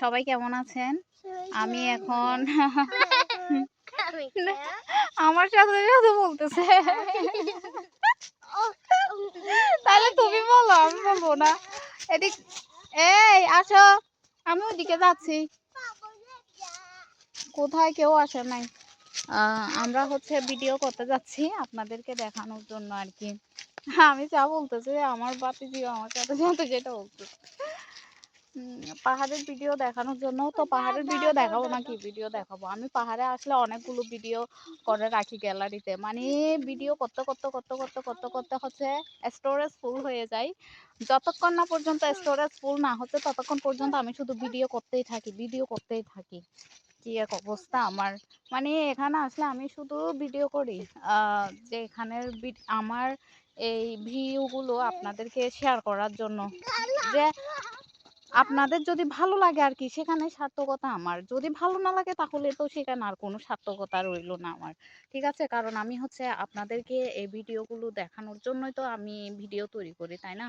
সবাই কেমন আছেন? আমি এখন আমার সাথে সাথে বলতেছে। তাহলে তুমি বলো, আমি বলব না। এদিক এই, আসো। আমি ওদিকে যাচ্ছি। কোথায় কেউ আসে নাই। আমরা হচ্ছে ভিডিও করতে যাচ্ছি আপনাদেরকে দেখানোর জন্য আর কি। আমি যা বলতেছি, আমার বাতি দিও আমার সাথে সাথে যেটা বলতেছে। পাহাড়ের ভিডিও দেখানোর জন্য তো পাহাড়ের ভিডিও দেখাবো না কি ভিডিও দেখাবো? আমি পাহাড়ে আসলে অনেকগুলো ভিডিও করে রাখি গ্যালারিতে মানে ভিডিও করতে করতে করতে করতে করতে করতে হচ্ছে স্টোরেজ ফুল হয়ে যায়। যতক্ষণ না পর্যন্ত স্টোরেজ ফুল না হচ্ছে ততক্ষণ পর্যন্ত আমি শুধু ভিডিও করতেই থাকি ভিডিও করতেই থাকি। কি এক অবস্থা আমার। মানে এখানে আসলে আমি শুধু ভিডিও করি। যে এখানের আমার এই ভিউগুলো আপনাদেরকে শেয়ার করার জন্য। যে আপনাদের যদি ভালো লাগে আর কি সেখানে সার্থকতা আমার। যদি ভালো না লাগে, তাহলে তো সেখানে আর কোনো সার্থকতা রইল না আমার। ঠিক আছে? কারণ আমি হচ্ছে আপনাদেরকে এই ভিডিওগুলো দেখানোর জন্যই তো আমি ভিডিও তৈরি করি, তাই না?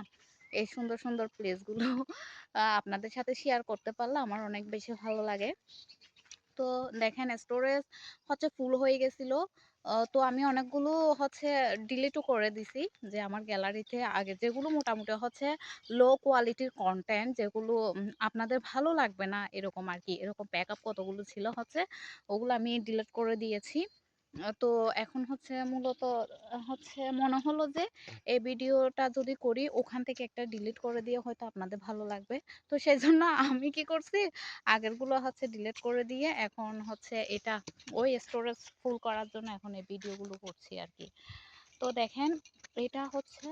এই সুন্দর সুন্দর প্লেসগুলো আপনাদের সাথে শেয়ার করতে পারলে আমার অনেক বেশি ভালো লাগে। তো দেখেন স্টোরেজ হচ্ছে ফুল হয়ে গেছিল। তো আমি অনেকগুলো হচ্ছে ডিলিটও করে দিছি যে আমার গ্যালারিতে আগে যেগুলো মোটামুটি হচ্ছে লো কোয়ালিটির কন্টেন্ট যেগুলো আপনাদের ভালো লাগবে না এরকম আর কি, এরকম ব্যাকআপ কতগুলো ছিল হচ্ছে ওগুলো আমি ডিলিট করে দিয়েছি। তো এখন হচ্ছে মূলত হচ্ছে মনে হলো যে, এই ভিডিওটা যদি করি, ওখান থেকে একটা ডিলিট করে দিয়ে হয়তো আপনাদের ভালো লাগবে। তো সেই জন্য আমি কি করছি, আগেরগুলো হচ্ছে ডিলিট করে দিয়ে এখন হচ্ছে এটা ওই স্টোরেজ ফুল করার জন্য এখন এই ভিডিওগুলো করছি আর কি তো দেখেন, এটা হচ্ছে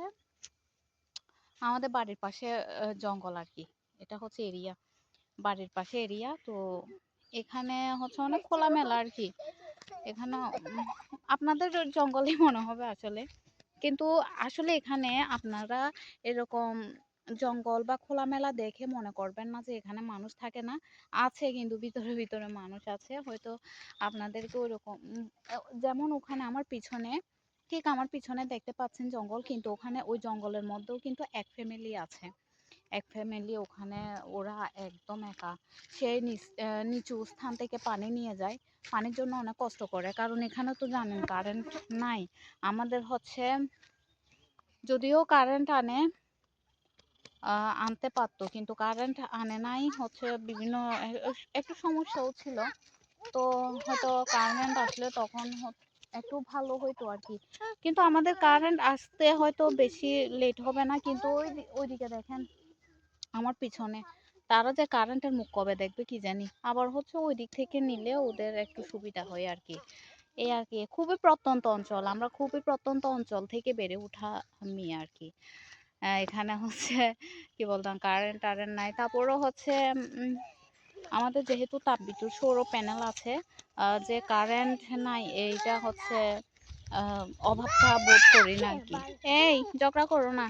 আমাদের বাড়ির পাশে জঙ্গল আর কি এটা হচ্ছে এরিয়া বাড়ির পাশে এরিয়া তো এখানে হচ্ছে অনেক খোলামেলা আর কি এখানে আপনাদের জঙ্গলই মনে হবে আসলে। কিন্তু আসলে এখানে আপনারা এরকম জঙ্গল বা খোলামেলা দেখে মনে করবেন না যে এখানে মানুষ থাকে না। আছে কিন্তু ভিতরে ভিতরে মানুষ আছে। হয়তো আপনাদেরকে ওইরকম উম, যেমন ওখানে আমার পিছনে ঠিক আমার পিছনে দেখতে পাচ্ছেন জঙ্গল কিন্তু ওখানে ওই জঙ্গলের মধ্যেও কিন্তু এক ফ্যামিলি আছে। এক ফ্যামিলি ওখানে ওরা একদম একা। সেই নিচ- স্থান থেকে পানি নিয়ে যায়। পানির জন্য অনেক কষ্ট করে। কারণ এখানে তো জানেন কারেন্ট নাই। আমাদের হচ্ছে, যদিও কারেন্ট আনে আনতে পারতো। কিন্তু কারেন্ট আনে নাই, হচ্ছে বিভিন্ন একটু সমস্যাও ছিল। তো হয়তো কারেন্ট আসলে তখন একটু ভালো হইতো আর কি। কিন্তু আমাদের কারেন্ট আসতে হয়তো বেশি লেট হবে না। কিন্তু ওই ওইদিকে দেখেন আমার পিছনে। তারা যে কারেন্টের মুখ কবে দেখবে কি জানি? আবার হচ্ছে ওই দিক থেকে নিলে ওদের একটু সুবিধা হয় আর কি এই আর কি খুবই প্রত্যন্ত অঞ্চল। আমরা খুবই প্রত্যন্ত অঞ্চল থেকে বেড়ে ওঠা মেয়ে আর কি এখানে হচ্ছে কি বলতাম? কারেন্ট টারেন্ট নাই। তারপরও হচ্ছে আমাদের যেহেতু তাপবিদ্যুৎ সৌর প্যানেল আছে যে কারেন্ট নাই, এইটা হচ্ছে অভাবটা বোধ করি না কি এই, ঝগড়া করো না।